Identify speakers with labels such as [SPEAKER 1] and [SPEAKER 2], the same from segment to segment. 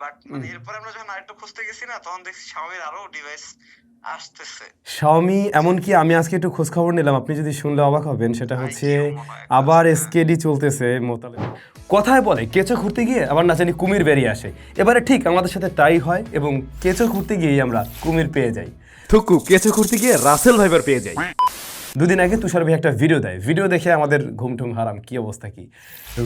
[SPEAKER 1] But মানে এরপরে আমরা যখন আরেকটু খুঁজতে গেছি না তখন দেখছি শাওমির আরও ডিভাইস আসতেছে।
[SPEAKER 2] শাওমি এমনকি আমি আজকে একটু খোঁজ খবর নিলাম আপনি যদি শুনলে অবাক হবেন সেটা হচ্ছে আবার এসকেডি চলতেছে মোতালে। কথায় বলে কেঁচো ঘুরতে গিয়ে আবার না জানি কুমির বেরিয়ে আসে। এবারে ঠিক আমাদের সাথে তাই হয় এবং কেঁচো ঘুরতে গিয়েই আমরা কুমির পেয়ে যাই। থুকু কেঁচো ঘুরতে গিয়ে রাসেল ভাইবার পেয়ে যাই। দুদিন আগে তুষার ভাই একটা ভিডিও দেয়। ভিডিও দেখে আমাদের ঘুম টুম হারাম, কি অবস্থা কি?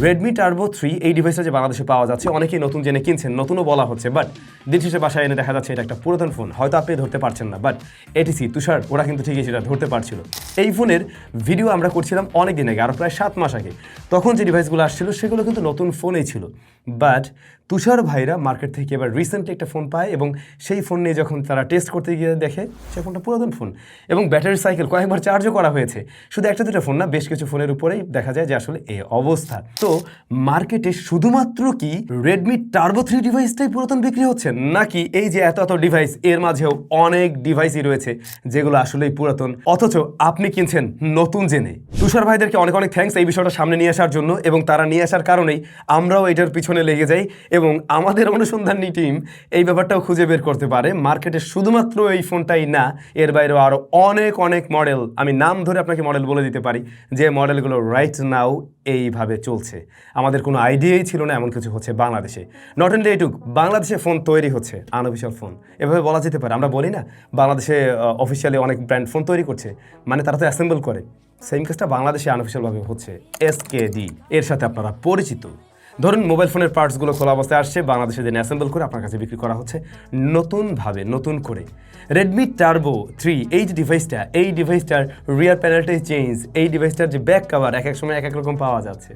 [SPEAKER 2] রেডমি টার্বো থ্রি এই ডিভাইসটা যে বাংলাদেশে পাওয়া যাচ্ছে, অনেকেই নতুন জেনে কিনছেন, নতুনও বলা হচ্ছে বাট দিন শেষে বাসায় এনে দেখা যাচ্ছে এটা একটা পুরাতন ফোন হয়তো আপনি ধরতে পারছেন না বাট এটিসি তুষার, ওরা কিন্তু ঠিকই সেটা ধরতে পারছিল। এই ফোনের ভিডিও আমরা করছিলাম অনেক দিন আগে আরও প্রায় সাত মাস আগে। তখন যে ডিভাইসগুলো আসছিল, সেগুলো কিন্তু নতুন ফোনেই ছিল। বাট তুষার ভাইরা মার্কেট থেকে এবার রিসেন্টলি একটা ফোন পায় এবং সেই ফোন নিয়ে যখন তারা টেস্ট করতে গিয়ে দেখে সে ফোনটা পুরাতন ফোন এবং ব্যাটারি সাইকেল কয়েকবার চার্জও করা হয়েছে। শুধু একটা দুটো ফোন না, বেশ কিছু ফোনের উপরেই দেখা যায় যে আসলে এই অবস্থা। তো মার্কেটে শুধুমাত্র কি রেডমি টার্বো থ্রি ডিভাইসটাই পুরাতন বিক্রি হচ্ছে? নাকি এই যে এত এত ডিভাইস এর মাঝেও অনেক ডিভাইসই রয়েছে যেগুলো আসলেই পুরাতন? অথচ আপনি কিনছেন নতুন জেনে। তুষার ভাইদেরকে অনেক অনেক থ্যাঙ্কস এই বিষয়টা সামনে নিয়ে আসার জন্য এবং তারা নিয়ে আসার কারণেই আমরাও এটার পিছনে লেগে যাই এবং আমাদের অনুসন্ধানী টিম এই ব্যাপারটাও খুঁজে বের করতে পারে। মার্কেটে শুধুমাত্র এই ফোনটাই না, এর বাইরেও আরও অনেক অনেক মডেল আমি নাম ধরে আপনাকে মডেল বলে দিতে পারি, যে মডেলগুলো রাইট নাও এইভাবে চলছে। আমাদের কোনো আইডিয়াই ছিল না, এমন কিছু হচ্ছে বাংলাদেশে। নট অনলি এইটুক, বাংলাদেশে ফোন তৈরি হচ্ছে আনঅফিসিয়াল ফোন এভাবে বলা যেতে পারে, আমরা বলি না, বাংলাদেশে অফিসিয়ালি অনেক ব্র্যান্ড ফোন তৈরি করছে মানে তারা তো অ্যাসেম্বল করে। সেম কাজটা বাংলাদেশে আনঅফিসিয়ালভাবে হচ্ছে এসকেডি এর সাথে আপনারা পরিচিত। ধরুন, মোবাইল ফোনের পার্টসগুলো খোলা অবস্থায় আসছে, বাংলাদেশে দিনে অ্যাসেম্বল করে আপনার কাছে বিক্রি করা হচ্ছে নতুনভাবে, নতুন করে। রেডমি টার্বো থ্রি এই যে ডিভাইসটা এই ডিভাইসটার রিয়ার প্যানেলটাই চেঞ্জ এই ডিভাইসটার যে ব্যাক কাভার এক এক সময় এক এক রকম পাওয়া যাচ্ছে।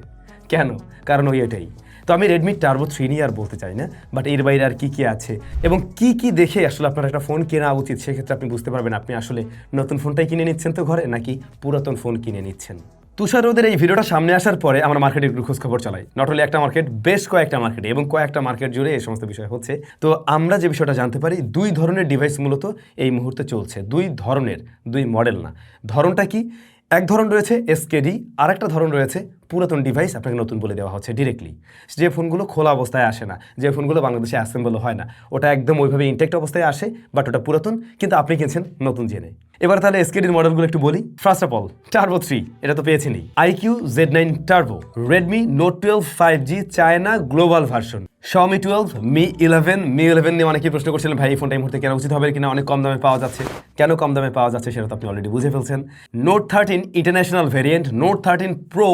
[SPEAKER 2] কেন? কারণ ওই এটাই। তো আমি রেডমি টার্বো থ্রি নিয়ে আর বলতে চাই না বাট এর বাইরে আর কী কী আছে? এবং কি কি দেখে আসলে আপনার একটা ফোন কেনা উচিত? সেক্ষেত্রে আপনি বুঝতে পারবেন আপনি আসলে নতুন ফোনটাই কিনে নিচ্ছেন তো ঘরে, নাকি পুরাতন ফোন কিনে নিচ্ছেন? তুষার রোদের এই ভিডিওটা সামনে আসার পরে আমরা মার্কেটের একটু খোঁজখবর চলাই। নট অনলি একটা মার্কেট বেশ কয়েকটা মার্কেটে এবং কয়েকটা মার্কেট জুড়ে এই সমস্ত বিষয় হচ্ছে। তো আমরা যে বিষয়টা জানতে পারি, দুই ধরনের ডিভাইস মূলত এই মুহূর্তে চলছে। দুই ধরনের, দুই মডেল না। ধরনটা কি? এক ধরন রয়েছে এসকেডি আর একটা ধরন রয়েছে পুরাতন ডিভাইস আপনাকে নতুন বলে দেওয়া হচ্ছে ডিরেক্টলি যে ফোনগুলো খোলা অবস্থায় আসে না, যে ফোনগুলো বাংলাদেশে অ্যাসেম্বল হয় না, ওটা একদম ওইভাবে ইনটেক্ট অবস্থায় আসে বাট ওটা পুরাতন, কিন্তু আপনি কিনছেন নতুন জেনে। এবার তাহলে এসকেডির মডেলগুলো একটু বলি। First of all turbo three এটা তো পেয়েছেনই iQOO Z nine turbo Redmi note twelve five G China global version Xiaomi twelve Mi eleven Mi eleven নিয়ে অনেকেই প্রশ্ন করছিলেন, ভাই, এই ফোনটা এই মুহূর্তে কেনা উচিত হবে? কিনা অনেক কম দামে পাওয়া যাচ্ছে। কেন কম দামে পাওয়া যাচ্ছে সেটা তো আপনি অলরেডি বুঝে ফেলছেন। Note thirteen international variant note thirteen pro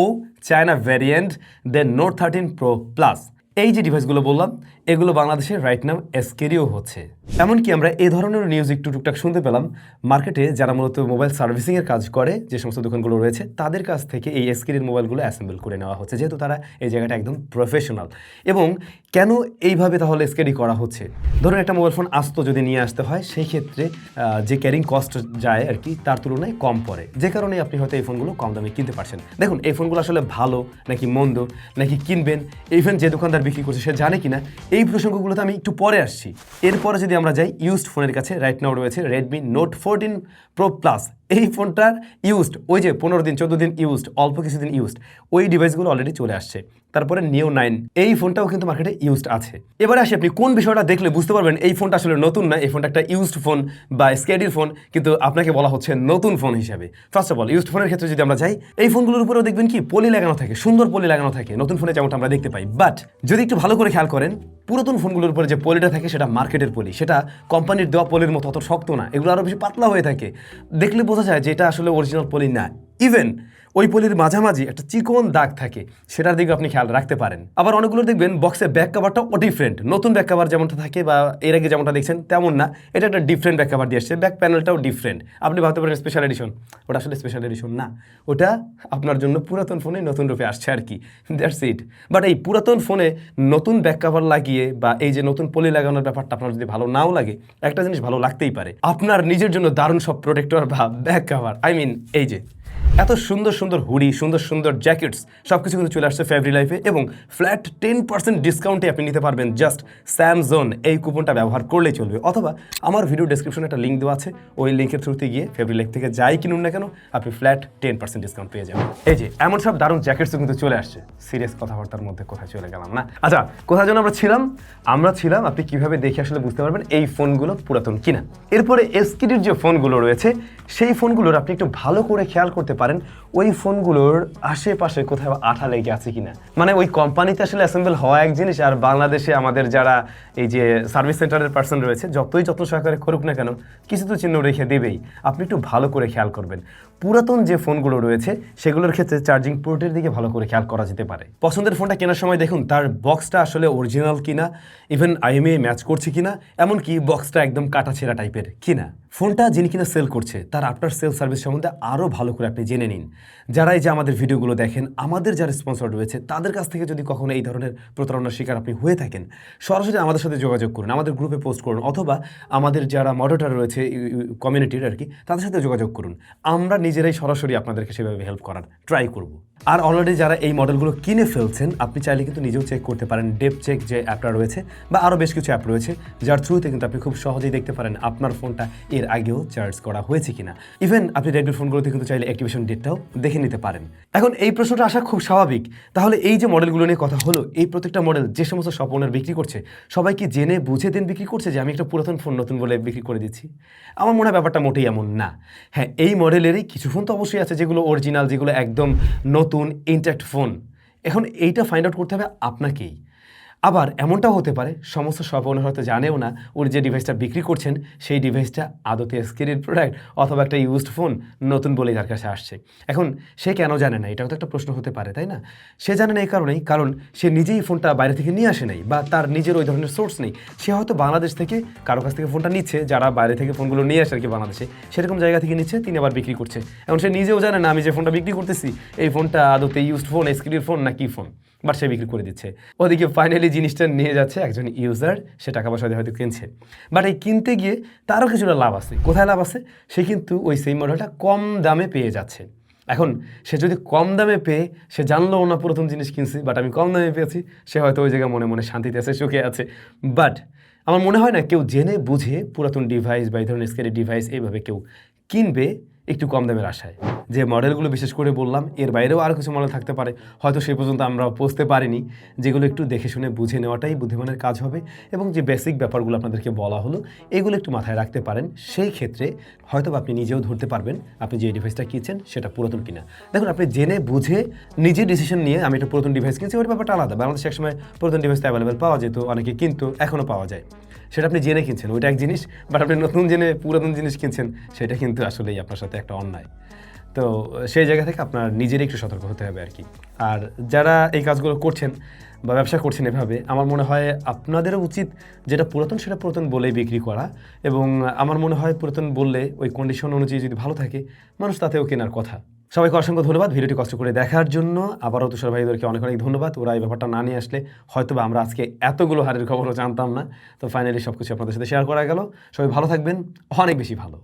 [SPEAKER 2] China variant then note thirteen pro plus এই যে ডিভাইসগুলো বললাম এগুলো বাংলাদেশে রাইট নাম এসকেরিও হচ্ছে। এমনকি আমরা এই ধরনের নিউজ একটু টুকটাক শুনতে পেলাম মার্কেটে যারা মূলত মোবাইল সার্ভিসিংয়ের কাজ করে, যে সমস্ত দোকানগুলো রয়েছে, তাদের কাছ থেকে এই এসকেরির মোবাইলগুলো অ্যাসেম্বল করে নেওয়া হচ্ছে, যেহেতু তারা এই জায়গাটা একদম প্রফেশনাল এবং কেন এইভাবে তাহলে এসকেডি করা হচ্ছে? ধরুন একটা মোবাইল ফোন আসতো যদি নিয়ে আসতে হয়, সেই ক্ষেত্রে যে ক্যারিং কস্ট যায় আর কি, তার তুলনায় কম পড়ে। যে কারণে আপনি হয়তো এই ফোনগুলো কম দামে কিনতে পারছেন। দেখুন, এই ফোনগুলো আসলে ভালো, নাকি মন্দ, নাকি কিনবেন ইভেন যে দোকানদার বিক্রি করছে, সে জানে কিনা এই প্রসঙ্গগুলোতে আমি একটু পরে আসছি। এরপরে যদি আমরা যাই ইউজড ফোনের কাছে রাইট নাও রয়েছে Redmi note fourteen pro plus এই ফোনটার ইউজড ওই যে পনেরো দিন, চোদ্দ দিন ইউজড অল্প কিছুদিন ইউজড ওই ডিভাইসগুলো অলরেডি চলে আসছে। তারপরে নিও নাইন এই ফোনটাও কিন্তু মার্কেটে ইউজড আছে। এবারে আসি আপনি কোন বিষয়টা দেখলে বুঝতে পারবেন এই ফোনটা আসলে নতুন না, এই ফোনটা একটা ইউজড ফোন বা স্কেডির ফোন কিন্তু আপনাকে বলা হচ্ছে নতুন ফোন হিসাবে। ফার্স্ট অফ অল ইউজড ফোনের ক্ষেত্রে যদি আমরা যাই, এই ফোনগুলোর উপরেও দেখবেন কি, পলি লাগানো থাকে, সুন্দর পলি লাগানো থাকে, নতুন ফোনে যেমনটা আমরা দেখতে পাই। বাট যদি একটু ভালো করে খেয়াল করেন, পুরাতন ফোনগুলোর উপরে যে পলিটা থাকে, সেটা মার্কেটের পলি। সেটা কোম্পানির দেওয়া পলির মতো অত শক্ত না, এগুলো আরও বেশি পাতলা হয়ে থাকে। দেখলে বোঝা যায় যে এটা আসলে অরিজিনাল পলি না। ইভেন ওই পলির মাঝামাঝি একটা চিকন দাগ থাকে, সেটার দিকে আপনি খেয়াল রাখতে পারেন। আবার অনেকগুলো দেখবেন বক্সে ব্যাক কাভারটাও ডিফারেন্ট নতুন ব্যাক কাভার যেমনটা থাকে বা এর আগে যেমনটা দেখছেন, তেমন না। এটা একটা ডিফারেন্ট ব্যাক কাভার দিয়ে আসছে। ব্যাক প্যানেলটাও ডিফারেন্ট আপনি ভাবতে পারেন স্পেশাল এডিশন ওটা আসলে স্পেশাল এডিশন না। ওটা আপনার জন্য পুরাতন ফোনে নতুন রূপে আসছে আর কি। দ্যাটস ইট বাট এই পুরাতন ফোনে নতুন ব্যাক কাভার লাগিয়ে বা এই যে নতুন পলি লাগানোর ব্যাপারটা আপনার যদি ভালো নাও লাগে, একটা জিনিস ভালো লাগতেই পারে। আপনার নিজের জন্য দারুণ সব প্রোটেক্টর বা ব্যাক কাভার আই মিন এই যে এত সুন্দর সুন্দর হুডি, সুন্দর সুন্দর জ্যাকেটস সব কিছু কিন্তু চলে আসছে ফেব্রি লাইফে এবং ফ্ল্যাট টেন পার্সেন্ট ডিসকাউন্টে আপনি নিতে পারবেন জাস্ট স্যামজোন এই কুপনটা ব্যবহার করলেই চলবে। অথবা আমার ভিডিও ডেসক্রিপশনে একটা লিঙ্ক দেওয়া আছে, ওই লিঙ্কের থ্রুতে গিয়ে ফেব্রি লাইফ থেকে যাই কিনুন না কেন, আপনি ফ্ল্যাট টেন পার্সেন্ট ডিসকাউন্ট পেয়ে যাবেন। এই যে, এমন সব দারুণ জ্যাকেটসও কিন্তু চলে আসছে। সিরিয়াস কথাবার্তার মধ্যে কোথায় চলে গেলাম না? আচ্ছা কোথায় যেন আমরা ছিলাম? আমরা ছিলাম, আপনি কীভাবে দেখে আসলে বুঝতে পারবেন এই ফোনগুলো পুরাতন কিনা। এরপরে এসকিডির যে ফোনগুলো রয়েছে, সেই ফোনগুলোর আপনি একটু ভালো করে খেয়াল করতে পারেন, ওই ফোনগুলোর আশেপাশে কোথাও আঠা লেগে আছে কিনা? মানে ওই কোম্পানিতে আসলে অ্যাসেম্বল হওয়া এক জিনিস, আর বাংলাদেশে আমাদের যারা এই যে সার্ভিস সেন্টারের পার্সন রয়েছে, যতই যত্ন সহকারে করুক না কেন, কিছু তো চিহ্ন রেখে দেবেই। আপনি একটু ভালো করে খেয়াল করবেন। পুরাতন যে ফোনগুলো রয়েছে, সেগুলোর ক্ষেত্রে চার্জিং পোর্টের দিকে ভালো করে খেয়াল করা যেতে পারে। পছন্দের ফোনটা কেনার সময় দেখুন, তার বক্সটা আসলে অরিজিনাল কিনা ইভেন আইএমএ ম্যাচ করছে কিনা, এমনকি বক্সটা একদম কাটাছেঁড়া টাইপের কিনা। ফোনটা যিনি কিনা সেল করছে, তার আফটার সেল সার্ভিস সম্বন্ধে আরও ভালো করে আপনি জেনে নিন। যারা এই যে আমাদের ভিডিওগুলো দেখেন, আমাদের যারা স্পন্সর রয়েছে, তাদের কাছ থেকে যদি কখনো এই ধরনের প্রতারণার শিকার আপনি হয়ে থাকেন, সরাসরি আমাদের সাথে যোগাযোগ করুন, আমাদের গ্রুপে পোস্ট করুন, অথবা আমাদের যারা মডেটার রয়েছে কমিউনিটির আর কি, তাদের সাথে যোগাযোগ করুন। আমরা নিজেরাই সরাসরি আপনাদেরকে সেভাবে হেল্প করার ট্রাই করব। আর অলরেডি যারা এই মডেলগুলো কিনে ফেলছেন, আপনি চাইলে কিন্তু নিজেও চেক করতে পারেন ডেপ চেক যে অ্যাপটা রয়েছে বা আরও বেশ কিছু অ্যাপ রয়েছে, যার থ্রুতে কিন্তু আপনি খুব সহজেই দেখতে পারেন আপনার ফোনটা এর আগেও চার্জ করা হয়েছে কিনা। ইভেন আপনি রেডমি ফোনগুলোতে কিন্তু চাইলে অ্যাক্টিভেশন ডেটটাও দেখে নিতে পারেন। এখন এই প্রশ্নটা আসা খুব স্বাভাবিক। তাহলে এই যে মডেলগুলো নিয়ে কথা হলো, এই প্রত্যেকটা মডেল যে সমস্ত স্বপনের বিক্রি করছে, সবাই কি জেনে বুঝে দিন বিক্রি করছে যে আমি একটা পুরাতন ফোন নতুন বলে বিক্রি করে দিচ্ছি? আমার মনে হয় ব্যাপারটা মোটেই এমন না। হ্যাঁ এই মডেলেরই কিছু ফোন তো অবশ্যই আছে যেগুলো অরিজিনাল যেগুলো একদম নতুন ইন্ট্যাক্ট ফোন এখন এইটা ফাইন্ড আউট করতে হবে আপনাকেই। আবার এমনটাও হতে পারে, সমস্ত শপ ওনার হয়তো জানেও না, উনি যে ডিভাইসটা বিক্রি করছেন, সেই ডিভাইসটা আদতে স্ক্রিনের প্রোডাক্ট অথবা একটা ইউজড ফোন নতুন বলেই তার কাছে আসছে। এখন সে কেন জানে না? এটাও তো একটা প্রশ্ন হতে পারে, তাই না? সে জানে না এই কারণেই, কারণ সে নিজেই ফোনটা বাইরে থেকে নিয়ে আসে নাই বা তার নিজের ওই ধরনের সোর্স নেই। সে হয়তো বাংলাদেশ থেকে, কারও কাছ থেকে ফোনটা নিচ্ছে, যারা বাইরে থেকে ফোনগুলো নিয়ে আসে আর কি বাংলাদেশে, সেরকম জায়গা থেকে নিচ্ছে, তিনি আবার বিক্রি করছে। এখন সে নিজেও জানে না, আমি যে ফোনটা বিক্রি করতেছি, এই ফোনটা আদতে ইউজড ফোন স্ক্রিনের ফোন না কি ফোন বাট সে বিক্রি করে দিচ্ছে। ওদিকে ফাইনালি জিনিসটা নিয়ে যাচ্ছে একজন ইউজার সে টাকা পয়সা দিয়ে হয়তো কিনছে। বাট এই কিনতে গিয়ে তারও কিছুটা লাভ আছে। কোথায় লাভ আছে? সে কিন্তু ওই সেম মডেলটা কম দামে পেয়ে যাচ্ছে। এখন সে যদি কম দামে পেয়ে, সে জানলো না প্রথম জিনিস কিনছি বাট আমি কম দামে পেয়েছি, সে হয়তো ওই জায়গায় মনে মনে শান্তিতে আছে, সুখে আছে। বাট আমার মনে হয় না কেউ জেনে বুঝে পুরাতন ডিভাইস বা এই ধরনের স্কেরি ডিভাইস এইভাবে কেউ কিনবে। একটু কম দামের আশায়। যে মডেলগুলো বিশেষ করে বললাম, এর বাইরেও আরও কিছু মডেল থাকতে পারে। হয়তো সেই পর্যন্ত আমরা পৌঁছতে পারিনি। যেগুলো একটু দেখে শুনে বুঝে নেওয়াটাই বুদ্ধিমানের কাজ হবে এবং যে বেসিক ব্যাপারগুলো আপনাদেরকে বলা হলো, এগুলো একটু মাথায় রাখতে পারেন। সেই ক্ষেত্রে হয়তো আপনি নিজেও ধরতে পারবেন আপনি যে ডিভাইসটা কিনছেন সেটা পুরাতন কিনা। দেখুন, আপনি জেনে বুঝে নিজে ডিসিশন নিয়ে আমি একটা পুরাতন ডিভাইস কিনছি ওই ব্যাপারটা আলাদা। বাংলাদেশে একসময় পুরাতন ডিভাইস অ্যাভেলেবেল পাওয়া যেত, অনেকে কিন্তু, এখনও পাওয়া যায়। সেটা আপনি জেনে কিনছেন, ওইটা এক জিনিস বাট আপনি নতুন জেনে পুরাতন জিনিস কিনছেন, সেটা কিন্তু আসলেই আপনার সাথে একটা অন্যায়। তো সেই জায়গা থেকে আপনার নিজেরই একটু সতর্ক হতে হবে আর কি আর যারা এই কাজগুলো করছেন বা ব্যবসা করছেন এভাবে, আমার মনে হয় আপনাদেরও উচিত যেটা পুরাতন সেটা পুরাতন বলেই বিক্রি করা এবং আমার মনে হয় পুরাতন বললে ওই কন্ডিশন অনুযায়ী যদি ভালো থাকে, মানুষ তাতেও কেনার কথা। সবাইকে অসংখ্য ধন্যবাদ, ভিডিওটি কষ্ট করে দেখার জন্য। আবারও তুষার ভাইদেরকে অনেক অনেক ধন্যবাদ। ওরা এই ব্যাপারটা না নিয়ে আসলে হয়তো আমরা আজকে এতগুলো হারের খবরও জানতাম না। তো ফাইনালি সব কিছু আপনাদের সাথে শেয়ার করা গেল। সবাই ভালো থাকবেন, অনেক বেশি ভালো।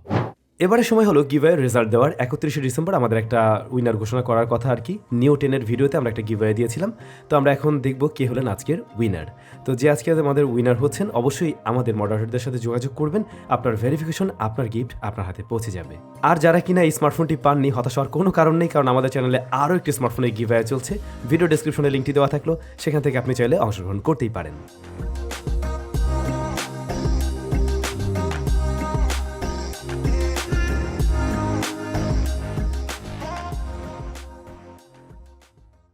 [SPEAKER 2] এবারে সময় হলো গিভওয়ের রেজাল্ট দেওয়ার। একত্রিশে ডিসেম্বর আমাদের একটা উইনার ঘোষণা করার কথা আর কি। নিউ টেনের ভিডিওতে আমরা একটা গিভওয়ে দিয়েছিলাম। তো আমরা এখন দেখব কে হলেন আজকের উইনার তো যে আজকে আমাদের উইনার হচ্ছেন, অবশ্যই আমাদের মডারেটরদের সাথে যোগাযোগ করবেন। আপনার ভেরিফিকেশন আপনার গিফট আপনার হাতে পৌঁছে যাবে। আর যারা কিনা এই স্মার্টফোনটি পাননি, হতাশ হওয়ার কোনো কারণ নেই, কারণ আমাদের চ্যানেলে আরও একটি স্মার্টফোনের গিভওয়ে চলছে। ভিডিও ডেসক্রিপশনে লিঙ্কটি দেওয়া থাকল, সেখান থেকে আপনি চাইলে অংশগ্রহণ করতেই পারেন।